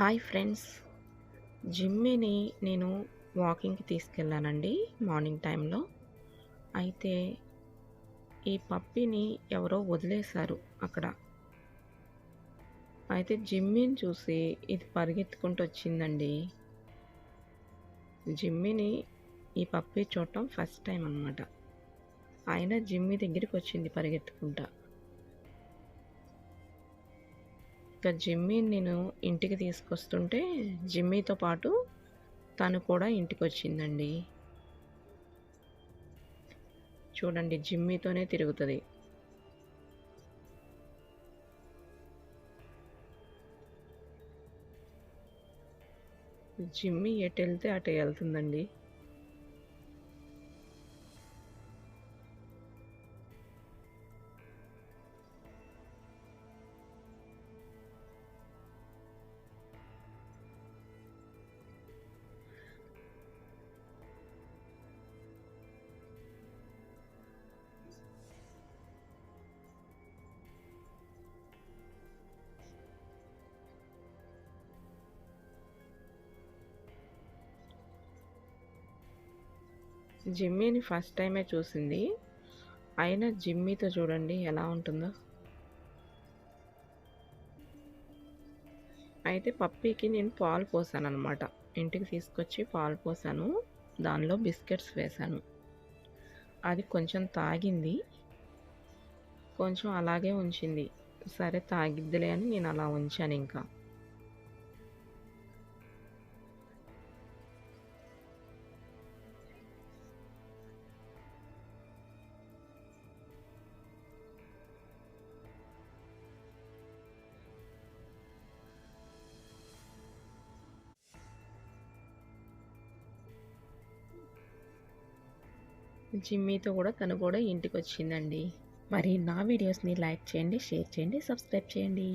Hi friends. జిమ్మిని నేను వాకింగ్కి తీసుకెళ్ళానండి morning టైంలో. అయితే ఈ పప్పిని ఎవరో వదిలేశారు అక్కడ. అయితే జిమ్మిని చూసి ఇది పరిగెత్తుకుంటూ వచ్చిందండి. జిమ్మిని ఈ పప్పి చూడటం ఫస్ట్ టైం అనమాట అయినా జిమ్మి దగ్గరికి వచ్చింది పరిగెత్తుకుంటా. ఇక జిమ్మీని నేను ఇంటికి తీసుకొస్తుంటే జిమ్మీతో పాటు తను కూడా ఇంటికి వచ్చిందండి చూడండి జిమ్మీతోనే తిరుగుతుంది. జిమ్మి ఎటు వెళ్తే అటు వెళ్తుందండి. జిమ్మీని ఫస్ట్ టైమే చూసింది. అయినా జిమ్మీతో చూడండి ఎలా ఉంటుందో. అయితే పప్పీకి నేను పాలు పోసాను అనమాట ఇంటికి తీసుకొచ్చి పాలు పోసాను. దానిలో బిస్కెట్స్ వేశాను అది కొంచెం తాగింది. కొంచెం అలాగే ఉంచింది. సరే తాగిద్దిలే అని నేను అలా ఉంచాను ఇంకా. జిమ్మీతో కూడా తను కూడా ఇంటికి వచ్చిందండి మరి నా వీడియోస్ని లైక్ చేయండి షేర్ చేయండి సబ్స్క్రైబ్ చేయండి.